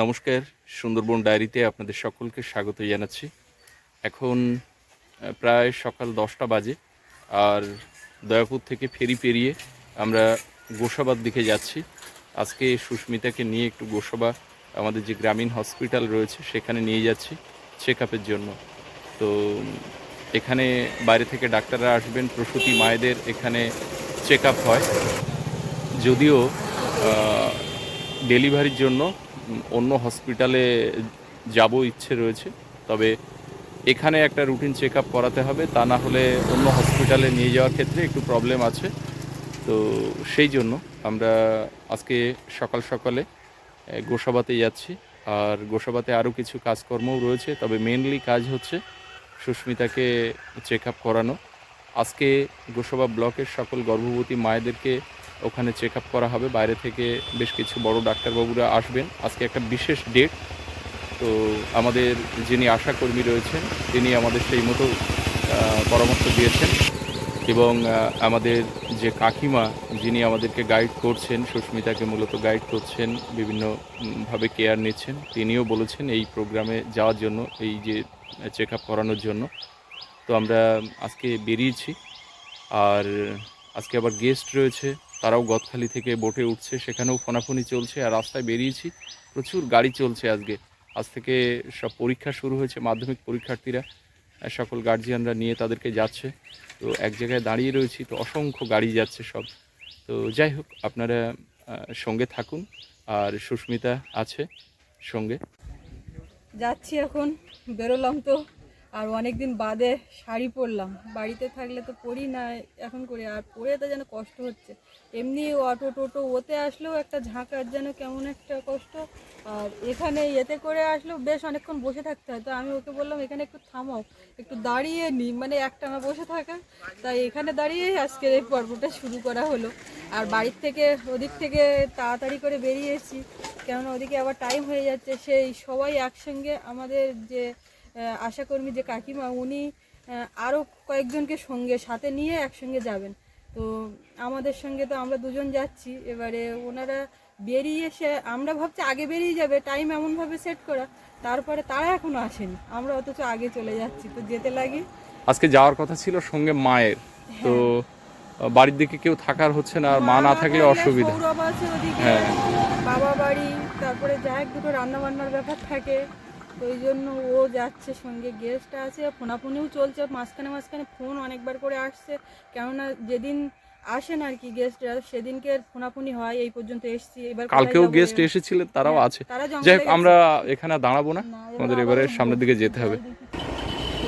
নমস্কার, সুন্দরবন ডায়েরিতে আপনাদের সকলকে স্বাগত জানাচ্ছি। এখন প্রায় সকাল দশটা বাজে, আর দয়াপুর থেকে ফেরি পেরিয়ে আমরা গোসাবার দিকে যাচ্ছি। আজকে সুস্মিতাকে নিয়ে একটু গোসাবা আমাদের যে গ্রামীণ হসপিটাল রয়েছে, সেখানে নিয়ে যাচ্ছি চেক আপের জন্য। তো, এখানে বাইরে থেকে ডাক্তাররা আসবেন, প্রসূতি মায়েদের এখানে চেক আপ হয়। যদিও ডেলিভারির জন্য অন্য হসপিটালে যাব, ইচ্ছে রয়েছে। তবে এখানে একটা রুটিন চেক আপ করাতে হবে। তা না হলে অন্য হসপিটালে নিয়ে যাওয়ার ক্ষেত্রে একটু প্রবলেম আছে। তো সেই জন্য আমরা আজকে সকাল সকালে গোসাবাতে যাচ্ছি। আর গোসাবাতে আরও কিছু কাজকর্মও রয়েছে। তবে মেনলি কাজ হচ্ছে সুস্মিতাকে চেক আপ করানো। আজকে গোসাবা ব্লকের সকল গর্ভবতী মায়েদেরকে ওখানে চেক আপ করা হবে। বাইরে থেকে বেশ কিছু বড় ডাক্তারবাবুরা আসবেন। আজকে একটা বিশেষ ডেট তো আমাদের যিনি আশাকর্মী রয়েছেন তিনি আমাদের সেই মতো পরামর্শ দিয়েছেন এবং আমাদের যে কাকিমা যিনি আমাদেরকে গাইড করছেন সুস্মিতাকে মূলত গাইড করছেন বিভিন্ন উম, ভাবে কেয়ার নিচ্ছেন তিনিও বলেছেন এই প্রোগ্রামে যাওয়ার জন্য এই যে চেক আপ করানোর জন্য। তো আমরা আজকে বেরিয়েছি। আর আজকে আবার গেস্ট রয়েছে। তারাও গদখালি থেকে বোটে উঠছে, সেখানেও ফোনাফোনি চলছে আর রাস্তায় বেরিয়েছি। প্রচুর গাড়ি চলছে আজকে। আজ থেকে সব পরীক্ষা শুরু হয়েছে, মাধ্যমিক পরীক্ষার্থীরা সকল গার্জিয়ানরা নিয়ে তাদেরকে যাচ্ছে। তো এক জায়গায় দাঁড়িয়ে রয়েছি, তো অসংখ্য গাড়ি যাচ্ছে সব। তো যাই হোক, আপনারা সঙ্গে থাকুন আর সুস্মিতা আছে সঙ্গে। যাচ্ছি এখন, বেরোলাম তো। আর অনেক দিন বাদে শাড়ি পরলাম। বাড়িতে থাকলে তো পরি না, এখন করে। আর পরে তো যেন কষ্ট হচ্ছে। এমনি অটো টোটো ওতে আসলেও একটা ঝাঁকার যেন কেমন একটা কষ্ট। আর এখানে এতে করে আসলেও বেশ অনেকক্ষণ বসে থাকতে হয়। তো আমি ওকে বললাম, এখানে একটু থামাও, একটু দাঁড়িয়ে নি। মানে একটানা বসে থাকা। তাই এখানে দাঁড়িয়েই আজকের এই পর্বটা শুরু করা হলো। আর বাড়ির থেকে, ওদিক থেকে তাড়াতাড়ি করে বেরিয়েছি কেননা ওদিকে আবার টাইম হয়ে যাচ্ছে। সেই সবাই একসঙ্গে আমাদের যে আশাকর্মী যে কাকিমা উনি আরও কয়েকজনকে সঙ্গে সাথে নিয়ে একসঙ্গে যাবেন। তো আমাদের সঙ্গে তো আমরা দুজন যাচ্ছি। এবারে ওনারা বেরিয়ে এসে আমরা ভাবছি আগে বেরিয়ে যাবে টাইম এমনভাবে সেট করা তারপরে তারা এখনও আসেনি। আমরা অথচ আগে চলে যাচ্ছি তো যেতে লাগে। আজকে যাওয়ার কথা ছিল সঙ্গে মায়ের। তো বাড়ির দিকে কেউ থাকার হচ্ছে না আর মা না থাকলে অসুবিধা। হ্যাঁ। বাবা বাড়ি তারপরে যা এক দুটো রান্না বান্নার ব্যাপার থাকে। ওই জন্য ও যাচ্ছে সঙ্গে গেস্ট আছে ফোনাফোনিও চলছে মাঝখানে মাঝখানে ফোন অনেকবার করে আসছে। কেননা যেদিন আসেন আর কি গেস্টরা সেদিনকে ফোনাফোনি হয় এই পর্যন্ত এসছি। এবার কালকেও গেস্ট এসেছিলেন তারাও হ্যাঁ, আছে। তারা যাই হোক আমরা এখানে দাঁড়াবো না। আমাদের এবারে সামনের দিকে যেতে হবে।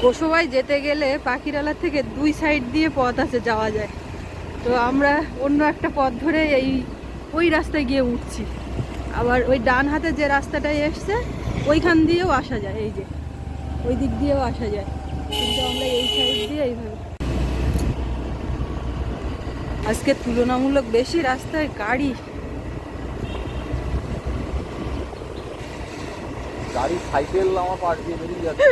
গোসবাই যেতে গেলে পাখিরালার থেকে দুই সাইড দিয়ে পথ আছে যাওয়া যায়। তো আমরা অন্য একটা পথ ধরে এই ওই রাস্তায় গিয়ে উঠছি। আবার ওই ডান হাতে যে রাস্তাটাই এসছে ওইখান দিয়েও আসা যায় এই যে। ওই দিক দিয়েও আসা যায়। কিন্তু আমরা এই সাইড দিয়ে এইভাবে আজকে তুলনামূলক বেশি রাস্তায় গাড়ি। গাড়ি সাইকেল আমার পাশ দিয়ে বেরিয়ে যাচ্ছে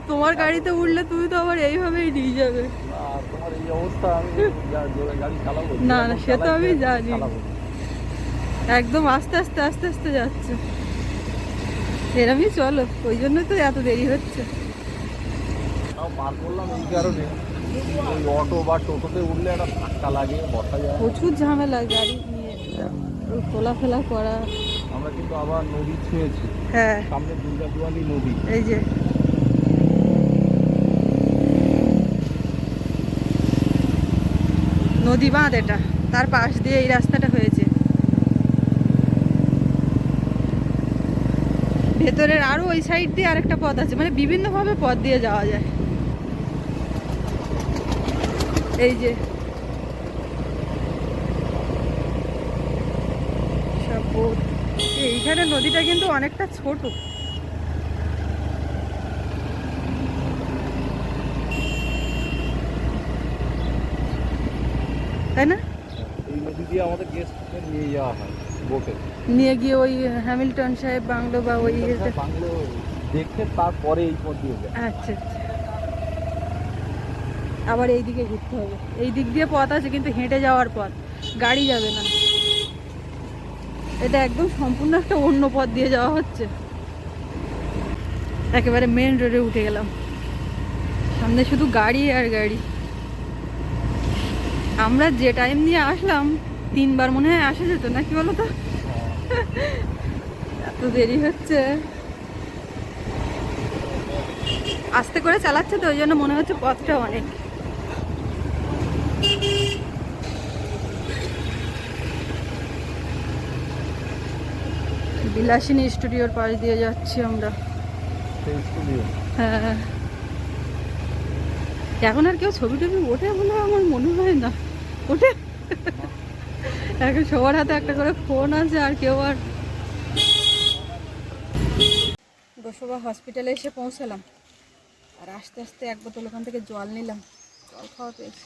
তোমার গাড়িতে উঠলে তুমি তো আবার এইভাবেই নিয়ে যাবে। আর তোমার এই অবস্থা আমি যা জোরে গাড়ি চালাবো। না, না, সে তো আমি জানি। একদম আস্তে আস্তে আস্তে আস্তে যাচ্ছে। এরমই চলো ওই জন্যই তো এত দেরি হচ্ছে। পার করলাম এই কারণে। ওই অটো বা টোটোতে উঠলে একটা ধাক্কা লাগে বসা যায় প্রচুর ঝামেলা গাড়ি নিয়ে খোলাফেলা করা। আমরা কিন্তু আবার নদী ছুঁয়েছি। হ্যাঁ। সামনে দুর্গাদুয়ালি নদী। এই যে। নদী বাঁধ এটা তার পাশ দিয়ে এই রাস্তাটা হয়েছে ভেতরের আরও ওই সাইড দিয়ে আরেকটা পথ আছে মানে বিভিন্নভাবে পথ দিয়ে যাওয়া যায়। এই যে। এইখানে নদীটা কিন্তু অনেকটা ছোট। তাই না? এই নদী দিয়ে আমাদের গেস্টদের নিয়ে যাওয়া হয় বোটে নিয়ে গিয়ে ওই হ্যামিল্টন সাহেব বাংলো বা ওই বাংলো দেখে তারপরে এই পথ দিয়ে যায়। আচ্ছা আচ্ছা। আবার এই দিকে ঘুরতে হবে। এই দিক দিয়ে পথ আছে কিন্তু হেঁটে যাওয়ার পথ। গাড়ি যাবে না। এটা একদম সম্পূর্ণ একটা অন্য পথ দিয়ে যাওয়া হচ্ছে। একেবারে মেন রোডে উঠে গেলাম। সামনে শুধু গাড়ি আর গাড়ি। আমরা যে টাইম নিয়ে আসলাম তিনবার মনে হয় আসা যেত না কি বলো তো? এত দেরি হচ্ছে। আস্তে করে চালাচ্ছে তো, ওই জন্য মনে হচ্ছে পথটা অনেক। বিলাসিনী স্টুডিওর পাশ দিয়ে যাচ্ছি আমরা। হ্যাঁ। এখন আর কেউ ছবি টবি ওঠে বলে আমার মনে হয় না। ওঠে। এখন সবার হাতে একটা করে ফোন আছে আর কেউ আর গোসবা হসপিটালে এসে পৌঁছালাম। আর আস্তে আস্তে এক বোতল ওখান থেকে জল নিলাম। জল খাওয়া পেয়েছি।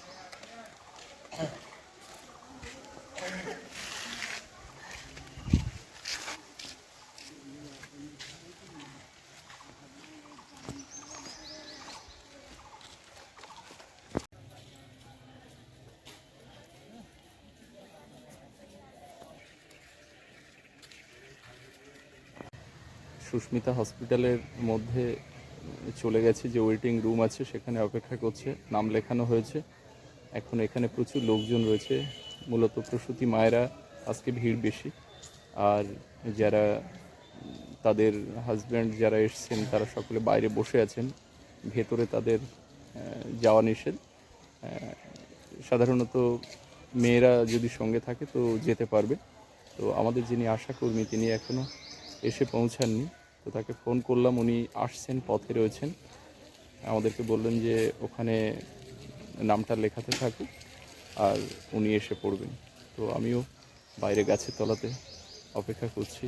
সুস্মিতা হসপিটালের মধ্যে চলে গেছে, যে ওয়েটিং রুম আছে সেখানে অপেক্ষা করছে, নাম লেখানো হয়েছে। এখন এখানে প্রচুর লোকজন রয়েছে, মূলত প্রসূতি মায়েরা আজকে ভিড় বেশি। আর যারা তাদের হাজব্যান্ড যারা এসছেন, তারা সকলে বাইরে বসে আছেন, ভেতরে তাদের যাওয়া নিষেধ। সাধারণত মেয়েরা যদি সঙ্গে থাকে তো যেতে পারবে। তো আমাদের যিনি আশাকর্মী, তিনি এখনও এসে পৌঁছাননি। তো তাকে ফোন করলাম, উনি আসছেন, পথে রয়েছেন। আমাদেরকে বললেন যে ওখানে নামটা লেখাতে থাকুক আর উনি এসে পড়বেন। তো আমিও বাইরে গাছের তলাতে অপেক্ষা করছি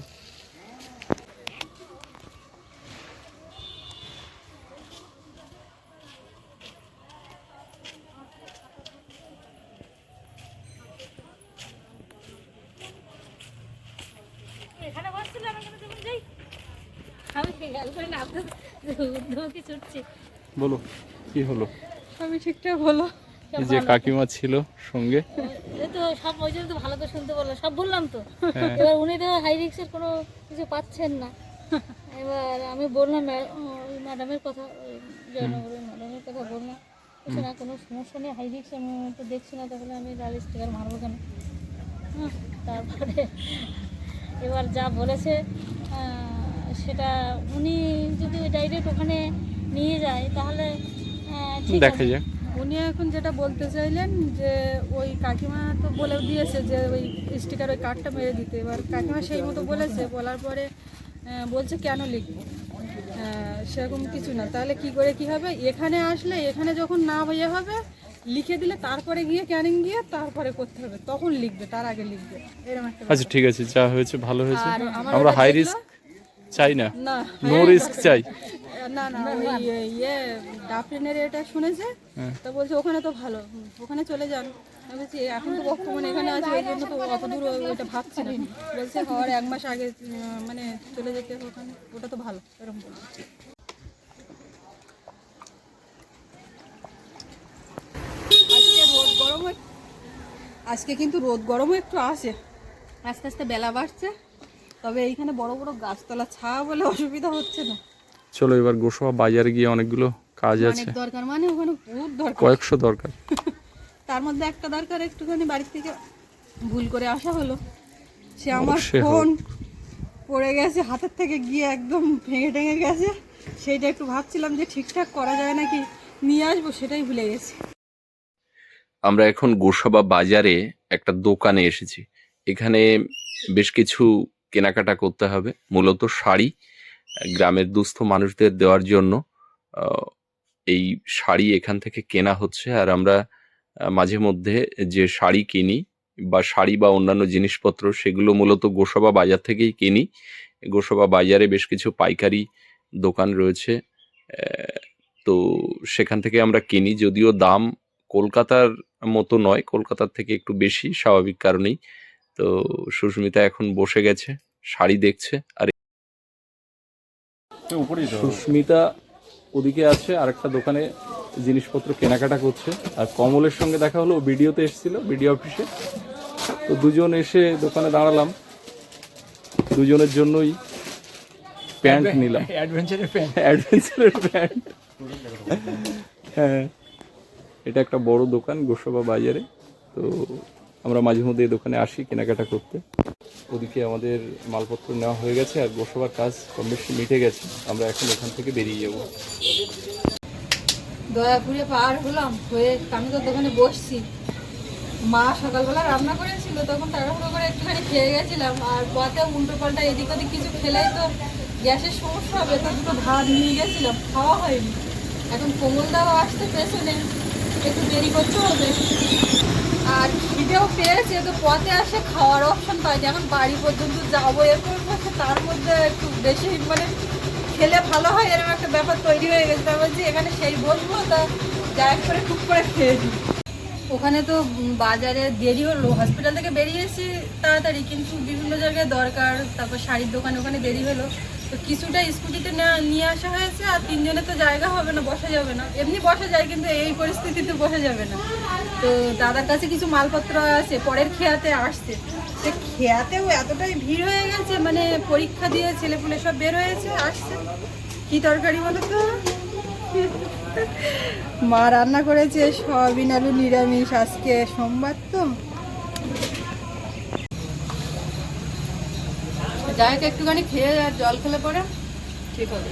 এখানে বসছিলাম এখানে যখন যাই আমি খেয়াল করে না আপনার ছুটছি বলো কি হলো? আমি ঠিকঠাক হলো এই যে কাকিমা ছিল সঙ্গে। এই তো সব ওই জন্য তো ভালো তো শুনতে বললাম সব বললাম তো। হ্যাঁ। এবার উনি তো হাই রিক্সের কোনো কিছু পাচ্ছেন না। এবার আমি বললাম ম্যাডামের কথা জয়নগরের ম্যাডামের কথা বললাম। বলছে না কোনো সমস্যা নেই হাই রিক্স আমি তো দেখছি না তাহলে আমি লাল স্টিকার মারবো কেন? তারপরে এবার যা বলেছে সেটা উনি যদি ডাইরেক্ট ওখানে নিয়ে যায় তাহলে ঠিক দেখা আছে। যাক। উনি এখন যেটা বলতে চাইলেন যে ওই কাকিমা তো বলে দিয়েছে যে ওই স্টিকার ওই কার্ডটা মেরে দিতে। এবার কাকিমা সেই মতো বলেছে বলার পরে বলছে কেন লিখব? সেরকম কিছু না। তাহলে কি করে কি হবে? এখানে আসলে এখানে যখন না হয়ে হবে লিখে দিলে তারপরে গিয়ে ক্যানিং গিয়ে তারপরে করতে হবে। তখন লিখবে তার আগে লিখবে। এরকম একটা আচ্ছা ঠিক আছে যা হয়েছে ভালো হয়েছে। আমরা হাই রিস্ক চাই না। না রিস্ক চাই। না না ইয়ে ডাফরিনের এটা শুনেছে হ্যাঁ। তো বলছে ওখানে তো ভালো ওখানে চলে যান। আমি বলছি এখন তো বর্তমানে এখানে আছে ওই জন্য তো অত দূর ও- ভাবছি না। বলছে হওয়ার এক মাস আগে মানে চলে যেতে ওখানে ওটা তো ভালো এরকম বলছে। আজকে আজকে কিন্তু রোদ গরমও একটু আসে আস্তে আস্তে বেলা বাড়ছে। তবে এইখানে বড় বড় গাছতলা ছাওয়া বলে অসুবিধা হচ্ছে না। চলো এবার গোসবা বাজারে গিয়ে অনেকগুলো কাজ আছে। অনেক দরকার মানে ওখানে বহুত দরকার। কয়েকশো দরকার। তার মধ্যে একটা দরকার একটুখানি বাড়ি থেকে ভুল করে আসা হলো। সে আমার ফোন পড়ে গেছে হাতের থেকে গিয়ে একদম ভেঙে টেঙে গেছে। সেইটা একটু ভাবছিলাম যে ঠিকঠাক করা যায় নাকি নিয়ে আসব সেটাই ভুলে গেছি। আমরা এখন গোসাবা বাজারে একটা দোকানে এসেছি। এখানে বেশ কিছু কেনাকাটা করতে হবে। মূলত শাড়ি গ্রামের দুস্থ মানুষদের দেওয়ার জন্য এই শাড়ি এখান থেকে কেনা হচ্ছে। আর আমরা মাঝে মধ্যে যে শাড়ি কিনি বা শাড়ি বা অন্যান্য জিনিসপত্র, সেগুলো মূলত গোসাবা বাজার থেকেই কিনি। গোসাবা বাজারে বেশ কিছু পাইকারি দোকান রয়েছে তো সেখান থেকে আমরা কিনি। যদিও দাম কলকাতার মতো নয়, কলকাতার থেকে একটু বেশি, স্বাভাবিক কারণেই। তো সুস্মিতা এখন বসে গেছে শাড়ি দেখছে আর উপরেই সুস্মিতা ওদিকে আছে আরেকটা দোকানে জিনিসপত্র কেনাকাটা করছে আর কমলের সঙ্গে দেখা হলো ভিডিওতে এসেছিল ভিডিও অফিসে। তো দুজন এসে দোকানে দাঁড়ালাম দুজনের জন্যই প্যান্ট নিলাম। অ্যাডভেঞ্চারের প্যান্ট। অ্যাডভেঞ্চারের প্যান্ট। হ্যাঁ এটা একটা বড় দোকান গোসাবা বাজারে তো আমরা মাঝে মধ্যে এই দোকানে আসি, কেনাকাটা করতে। ওদিকে আমাদের মালপত্র নেওয়া হয়ে গেছে আর গোসাবার কাজ কম বেশি মিটে গেছে। আমরা এখন এখান থেকে বেরিয়ে যাব। দয়াপুরে পার হলাম, হয়ে আমি তো দোকানে বসছি। মা সকালবেলা রান্না করেছিল, তখন তাড়াহুড়ো করে একটুখানি খেয়ে গেছিলাম। আর পথে উল্টো পাল্টা এদিক ওদিক কিছু খেলেই তো গ্যাসের সমস্যা হবে, তো দুটো ভাত নিয়ে গেছিলাম, খাওয়া হয়নি। এখন কোমল দাও আসতে পেছনে। একটু দেরি হবে আর খিদেও পেয়েছে, তো পথে আসে খাওয়ার অপশন পাইনি এখন বাড়ি পর্যন্ত যাব এরপর হচ্ছে তার মধ্যে একটু বেশি মানে খেলে ভালো হয় এরকম একটা ব্যাপার তৈরি হয়ে গেছে। তারপর যে এখানে সেই বলব তা যা করে টুক করে খেয়ে দিই ওখানে তো বাজারে দেরি হলো হসপিটাল থেকে বেরিয়েছি তাড়াতাড়ি, কিন্তু বিভিন্ন জায়গায় দরকার, তারপর শাড়ির দোকান ওখানে দেরি হলো। তো কিছুটা স্কুটিতে নিয়ে আসা হয়েছে আর তিনজনে তো জায়গা হবে না, বসা যাবে না। এমনি বসা যায় কিন্তু এই পরিস্থিতিতে বসা যাবে না। তো দাদার কাছে কিছু মালপত্র আছে, পরের খেয়াতে আসছে। সে খেয়াতেও এতটাই ভিড় হয়ে গেছে মানে পরীক্ষা দিয়ে ছেলেপুলে সব বের হয়েছে, আসছে। কি তরকারি বলো তো? মা রান্না করেছে সয়াবিন আলু নিরামিষ, আজকে সোমবার তো। যাই হোক একটুখানি খেয়ে আর জল খেলে পরে ঠিক হবে।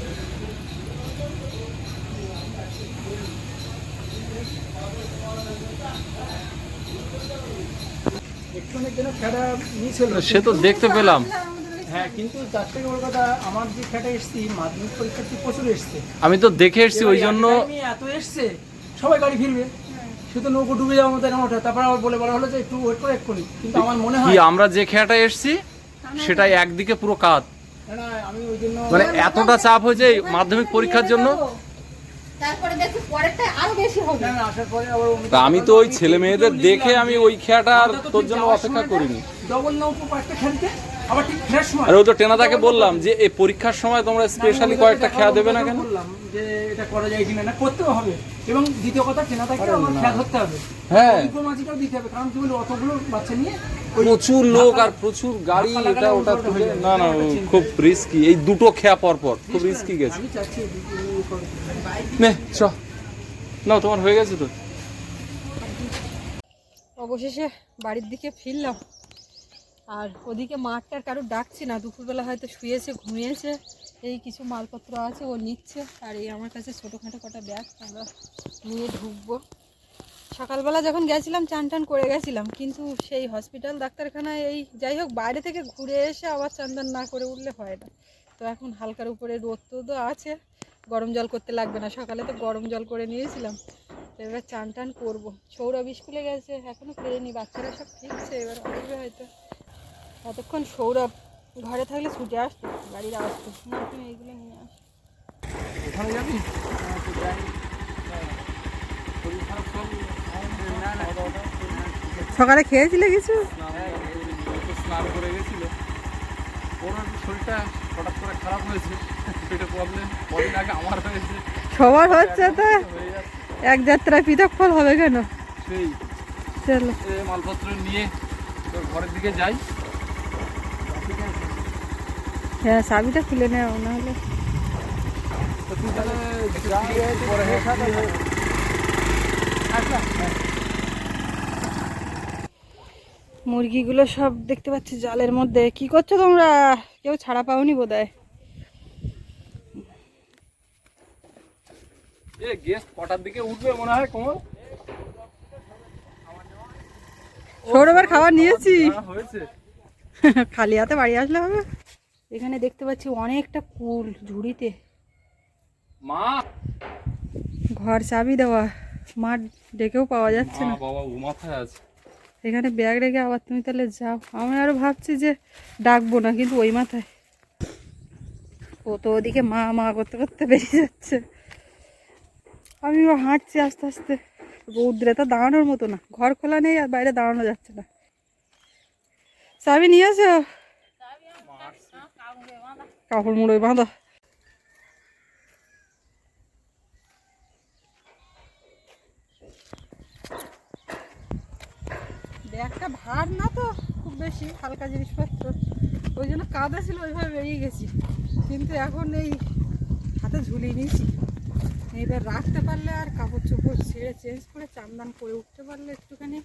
সে তো দেখতে পেলাম। হ্যাঁ কিন্তু তার থেকে বড় কথা আমার যে খেটা এসছি মাধ্যমিক পরীক্ষার্থী প্রচুর এসছে আমি তো দেখে এসছি ওই জন্য এত এসছে সবাই বাড়ি ফিরবে। শুধু নৌকো ডুবে যাওয়ার মতো এরকম ওঠা। তারপর আবার বলে বলা হলো যে একটু ওয়েট করে এক্ষুনি কিন্তু আমার মনে হয় আমরা যে খেয়াটা এসেছি সেটাই একদিকে পুরো কাত না, না, আমি ওই জন্য মানে এতটা চাপ হয়েছে মাধ্যমিক পরীক্ষার জন্য। তারপরে দেখছি পরেরটা আরও বেশি হবে। না, না, আসার পরে আবার তা আমি তো ওই ছেলে মেয়েদের দেখে আমি ওই খেয়াটা আর তোর জন্য অপেক্ষা করিনি। আর ও তো টেনাদাকে বললাম যে এই পরীক্ষার সময় তোমরা স্পেশালি কয়েকটা খেয়া দেবে না কেন? যে এটা করা যায় কিনা না করতেও হবে। এবং দ্বিতীয় কথা আমার ধরতে হবে। হ্যাঁ। দিতে হবে কারণ কি বলি অতগুলো বাচ্চা নিয়ে প্রচুর লোক আর প্রচুর গাড়ি এটা ওটা তুলে না না খুব রিস্কি এই দুটো খেয়া পর পর খুব রিস্কি গেছে। নে চ। না তোমার হয়ে গেছে তো। অবশেষে বাড়ির দিকে ফিরলাম। আর ওদিকে মাঠটার কারও ডাকছি না দুপুরবেলা হয়তো শুয়েছে ঘুমিয়েছে। এই কিছু মালপত্র আছে ও নিচ্ছে। আর এই আমার কাছে ছোটোখাটো কটা ব্যাগ আমরা নিয়ে ঢুকবো। সকালবেলা যখন গেছিলাম, চান টান করে গেছিলাম, কিন্তু সেই হসপিটাল ডাক্তারখানায় এই যাই হোক, বাইরে থেকে ঘুরে এসে আবার চান টান না করে উঠলে হয় না। তো এখন হালকার উপরে রোদ তো আছে, গরম জল করতে লাগবে না। সকালে তো গরম জল করে নিয়েছিলাম, তো এবার চান টান করব। সৌরভ স্কুলে গেছে, এখনও ফেরেনি বাচ্চারা সব ফিরছে, এবার আসবে হয়তো। এতক্ষণ সৌরভ ঘরে থাকলে ছুটে আসতো, গাড়ির আসতো না তুমি এইগুলো নিয়ে আস। ওখানে যাবি? সকালে খেয়েছিলে কিছু? স্নান করে গেছিল ওর শরীরটা হঠাৎ করে খারাপ হয়েছে পেটে প্রবলেম কদিন আগে আমার হয়েছে সবার হচ্ছে তো। হয়ে যাচ্ছে এক যাত্রায় পৃথক ফল হবে কেন? সেই। চলো। মালপত্র নিয়ে তোর ঘরের দিকে যাই। হ্যাঁ চাবিটা খুলে নেও তুই তাহলে পরে মুরগিগুলো সব দেখতে পাচ্ছি জালের মধ্যে। কি করছ তোমরা? কেউ ছাড়া পাওনি বোধ হয় সৌরভের খাবার নিয়েছি। হ্যাঁ, খালি হাতে বাড়ি আসলে হবে। এখানে দেখতে পাচ্ছি অনেকটা কুল ঝুড়িতে। মা! ঘর চাবি দেওয়া। মাঠ ডেকেও পাওয়া যাচ্ছে না। বাবা ও মাথায় আছে। এখানে ব্যাগ রেখে আবার তুমি তাহলে যাও। আমি আরও ভাবছি যে ডাকবো না কিন্তু ওই মাথায়। ও তো ওদিকে মা মা করতে করতে বেরিয়ে যাচ্ছে। আমিও হাঁটছি আস্তে আস্তে। রৌদ্রে তো দাঁড়ানোর মতো না। ঘর খোলা নেই আর বাইরে দাঁড়ানো যাচ্ছে না। চাবি নিয়ে আসো কাপড় মুড়োয় বাঁধা। ব্যাগটা ভার না তো, খুব বেশি, হালকা জিনিসপত্র। ওই জন্য কাদা ছিল, ওইভাবে বেরিয়ে গেছি। কিন্তু এখন এই হাতে ঝুলিয়ে নিয়েছি। এবার রাখতে পারলে আর কাপড় চোপড় ছেড়ে চেঞ্জ করে চান্দান করে উঠতে পারলে একটুখানি,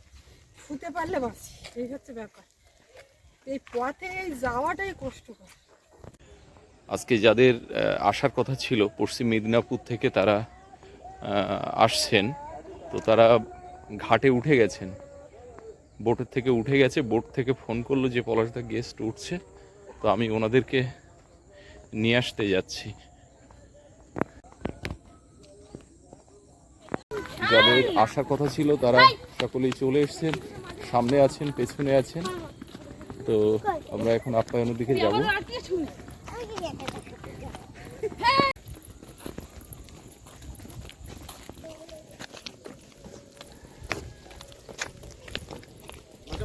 শুতে পারলে বাঁচি এই হচ্ছে ব্যাপার। এই পথে এই যাওয়াটাই কষ্টকর। আজকে যাদের আসার কথা ছিল, পশ্চিম মেদিনীপুর থেকে তারা আসছেন, তো তারা ঘাটে উঠে গেছেন। বোটের থেকে উঠে গেছে, বোট থেকে ফোন করল যে পলাশদা গেস্ট উঠছে। তো আমি ওনাদেরকে নিয়ে আসতে যাচ্ছি। যাদের আসার কথা ছিল তারা সকলেই চলে এসছেন, সামনে আছেন, পেছনে আছেন। তো আমরা এখন আপ্যায়নের দিকে যাব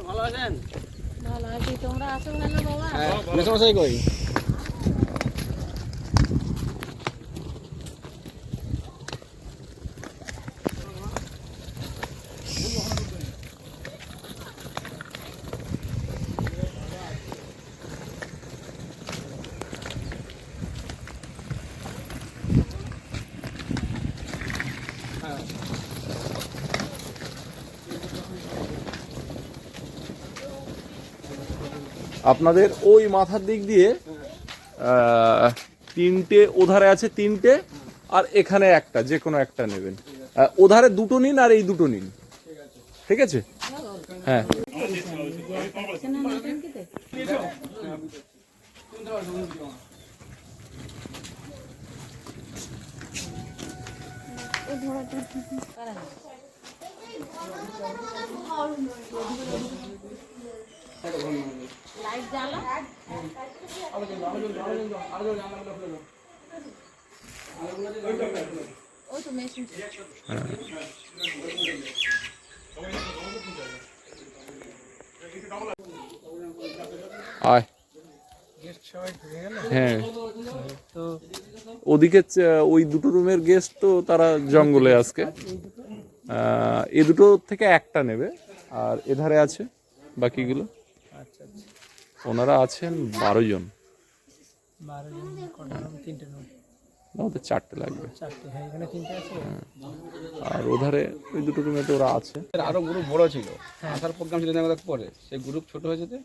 ভালো আছেন? ভালো আছি তোমরা আছো না বাবা? হ্যাঁ। মেসমশাই কই? আপনাদের ওই মাথার দিক দিয়ে তিনটে ওধারে আছে তিনটে, আর এখানে একটা, যে কোনো একটা নেবেন। ওধারে দুটো নিন আর এই দুটো নিন। ঠিক আছে? হ্যাঁ। আয়। হ্যাঁ। ওদিকে ওই দুটো রুমের গেস্ট তো তারা জঙ্গলে আজকে। এ দুটো থেকে একটা নেবে। আর এধারে আছে বাকিগুলো। ওনারা আছেন বারো জন। না, ওদের চারটে লাগবে। চারটে হ্যাঁ এখানে আর ওধারে ওই দুটো রুমে তো ওরা আছে। আরও গ্রুপ বড় ছিল। আসার প্রোগ্রাম ছিল পরে সেই গ্রুপ ছোট হয়েছে।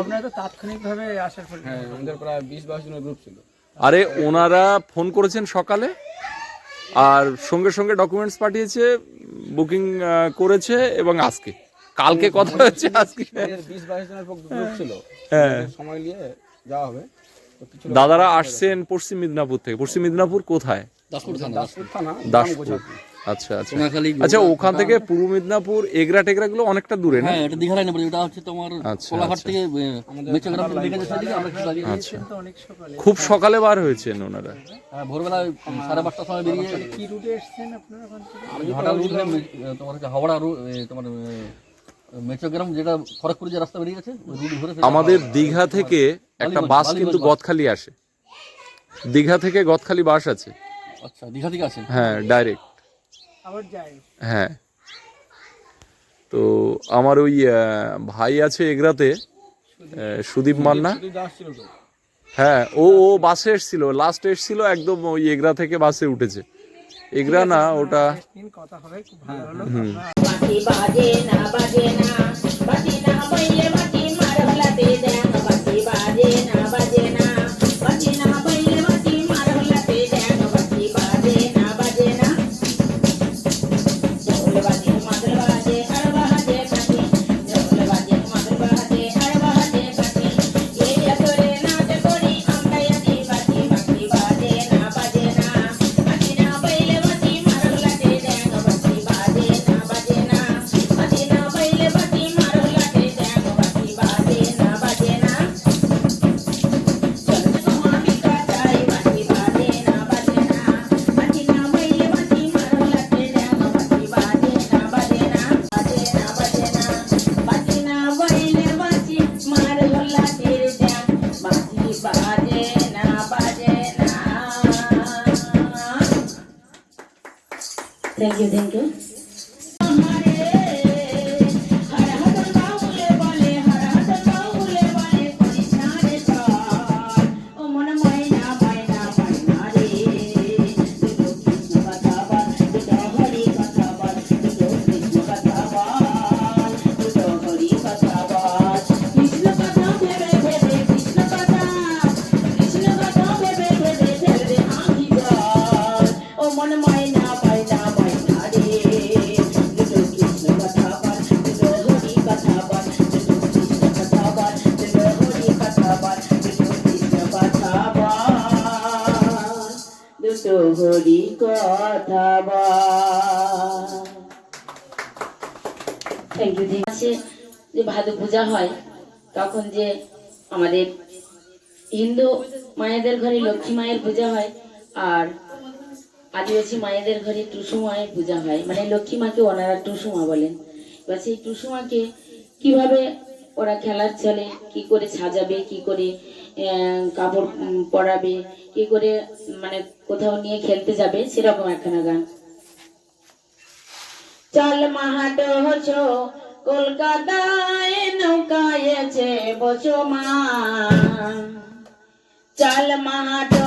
আপনারা তো তাৎক্ষণিকভাবে আসার পর হ্যাঁ আমাদের প্রায় বিশ বাইশ জনের গ্রুপ ছিল। আরে ওনারা ফোন করেছেন সকালে আর সঙ্গে সঙ্গে ডকুমেন্টস পাঠিয়েছে বুকিং করেছে এবং আজকে। কালকে কথা হচ্ছে আজকে। বিশ বাইশ জনের গ্রুপ ছিল। হ্যাঁ। সময় নিয়ে যাওয়া হবে। দাদারা আসছেন পশ্চিম মিদনাপুর থেকে। পশ্চিম মিদনাপুর কোথায়? দাসপুর থানা। দাসপুর আচ্ছা আচ্ছা। আচ্ছা ওখান থেকে পূর্ব মিদনাপুর এগরা টেগরা গুলো অনেকটা দূরে না? হ্যাঁ এটা দীঘার নেই এটা হচ্ছে তোমার আচ্ছা, কোলাঘাট আচ্ছা। থেকে মেচগ্রাম থেকে দেখে যাচ্ছে আমরা একটু দাঁড়িয়ে আচ্ছা। তো অনেক সকালে খুব সকালে বার হয়েছেন ওনারা। হ্যাঁ ভোরবেলা সাড়ে পাঁচটার সময় বেরিয়ে কি রুটে এসেছেন আপনারা ওখান থেকে? ঘাটাল রুট তোমার হাওড়া রুট তোমার মেচগ্রাম যেটা খড়গপুর যে রাস্তা বেরিয়ে গেছে ওই রুট ধরে ফের আমাদের দীঘা থেকে একটা বাস কিন্তু। গদখালি আসে। দীঘা থেকে গদখালি বাস আছে। আচ্ছা দীঘা থেকে আছে হ্যাঁ ডাইরেক্ট আবার হ্যাঁ। তো আমার ওই ভাই আছে এগরাতে সুদীপ মান্না। হ্যাঁ ও ও বাসে এসছিল লাস্ট এসছিল একদম ওই এগরা থেকে বাসে উঠেছে। এগরা না ওটা কথা হবে খুব ভালো হলো। বাজে না বাজে না বাজে না মন ময়না পায়না ময়না রে দুটো কৃষ্ণ কথা বল দুটো হরি যে ভাদু পূজা হয় তখন যে আমাদের হিন্দু মায়েদের ঘরে লক্ষ্মী মায়ের পূজা হয় আর আদিবাসী মায়েদের ঘরে টুসু মায়ের পূজা হয়। মানে লক্ষ্মী মাকে ওনারা টুসু মা বলেন। এবার সেই টুসু মাকে কীভাবে ওরা খেলার চলে? কি করে সাজাবে? কি করে কাপড় পরাবে? কি করে মানে কোথাও নিয়ে খেলতে যাবে? সেরকম একখানা গান। চল মাহাটো হছো কলকাতায় নৌকায়েছে বসো মা চল মাহাটো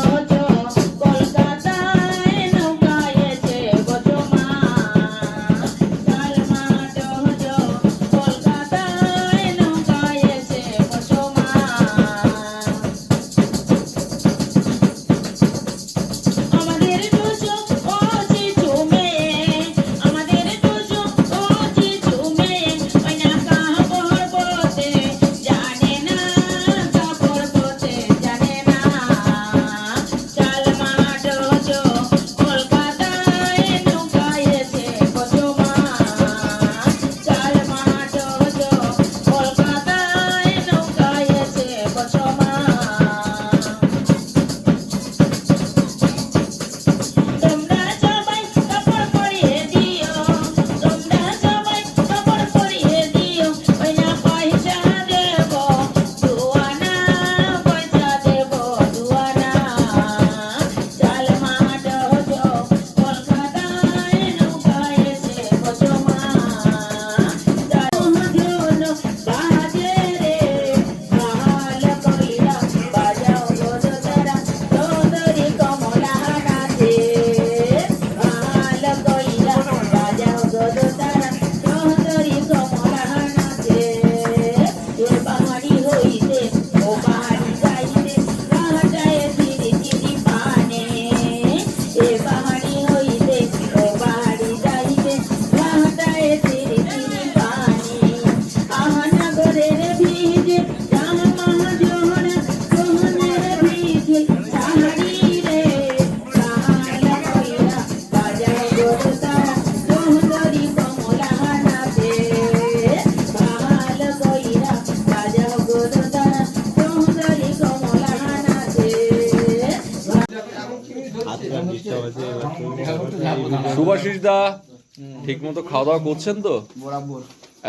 মতো খাওয়া দাওয়া করছেন তো? বরাবর।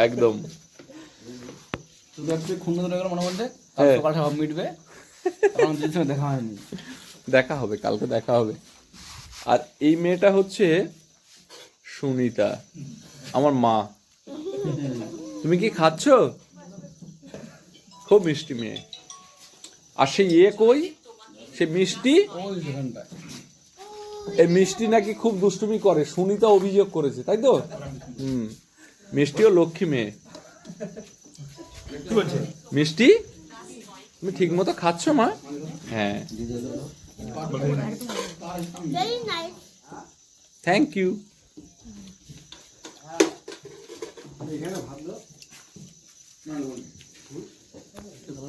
একদম। শুধু একটু খুন্দ ধরে গেল মনে মধ্যে হ্যাঁ। সকাল সব মিটবে দেখা হয়নি। দেখা হবে কালকে দেখা হবে। আর এই মেয়েটা হচ্ছে সুনিতা আমার মা। তুমি কি খাচ্ছ? খুব মিষ্টি মেয়ে। আর সে ইয়ে কই? সে মিষ্টি? এই মিষ্টি নাকি খুব দুষ্টুমি করে সুনিতা অভিযোগ করেছে তাই তো? হুম। মিষ্টিও লক্ষ্মী মেয়ে। মিষ্টি? তুমি ঠিক মতো খাচ্ছ মা? হ্যাঁ। থ্যাংক ইউ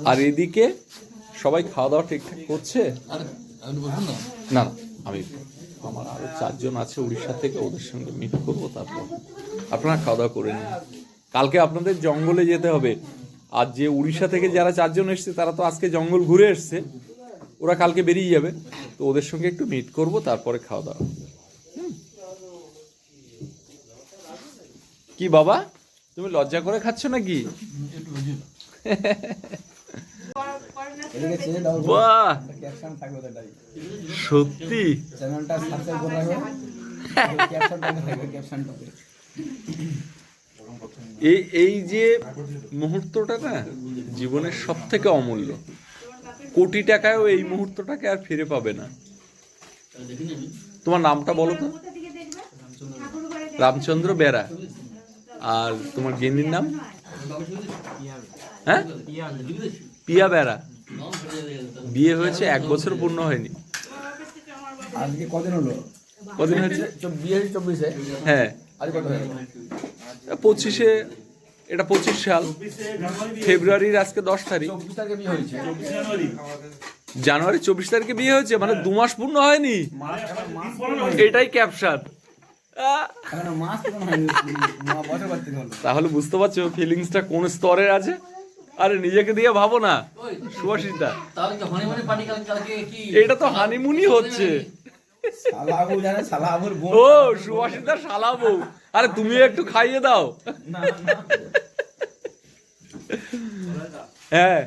আর এদিকে সবাই খাওয়া দাওয়া ঠিকঠাক করছে? না, আমি আমার আরও চারজন আছে উড়িষ্যা থেকে ওদের সঙ্গে মিট করব তারপর। আপনারা খাওয়া দাওয়া করে নিন। কালকে আপনাদের জঙ্গলে যেতে হবে। আর যে উড়িষ্যা থেকে যারা চারজন এসছে তারা তো আজকে জঙ্গল ঘুরে এসছে। ওরা কালকে বেরিয়ে যাবে। তো ওদের সঙ্গে একটু মিট করব তারপরে খাওয়া দাওয়া? কি বাবা? তুমি লজ্জা করে খাচ্ছ নাকি? বাহ। সত্যি? চ্যানেলটা সাবস্ক্রাইব করে রাখবে ক্যাপশনটা থাকবে ক্যাপশনটাতে এই এই যে মুহূর্তটা না জীবনের সব থেকে অমূল্য। কোটি টাকায়ও এই মুহূর্তটাকে আর ফিরে পাবে না। তোমার নামটা বলো তো। রামচন্দ্র বেরা আর তোমার গেনির নাম? হ্যাঁ? পিয়া বেরা বিয়ে হয়েছে এক বছর পূর্ণ হয়নি। আজকে কদিন হলো? কদিন হয়েছে? বিয়ে হয়েছে চব্বিশে? হ্যাঁ। আজ কত পঁচিশে এটা পঁচিশ সাল। ফেব্রুয়ারির আজকে দশ তারিখ। চব্বিশ তারিখে বিয়ে হয়েছে? জানুয়ারি। চব্বিশ তারিখে বিয়ে হয়েছে? মানে দু মাস পূর্ণ হয়নি? এটাই ক্যাপশন তাহলে বুঝতে পারছ ফিলিংসটা কোন স্তরের আছে? আরে নিজেকে দিয়ে ভাবো না। সুভাষিতা তাহলে কি হনিমুনি পার্টি কালকে কি? এটা তো হানিমুনই হচ্ছে। ও সুভাষিতা শালা বউ আরে তুমি একটু খাইয়ে দাও। হ্যাঁ।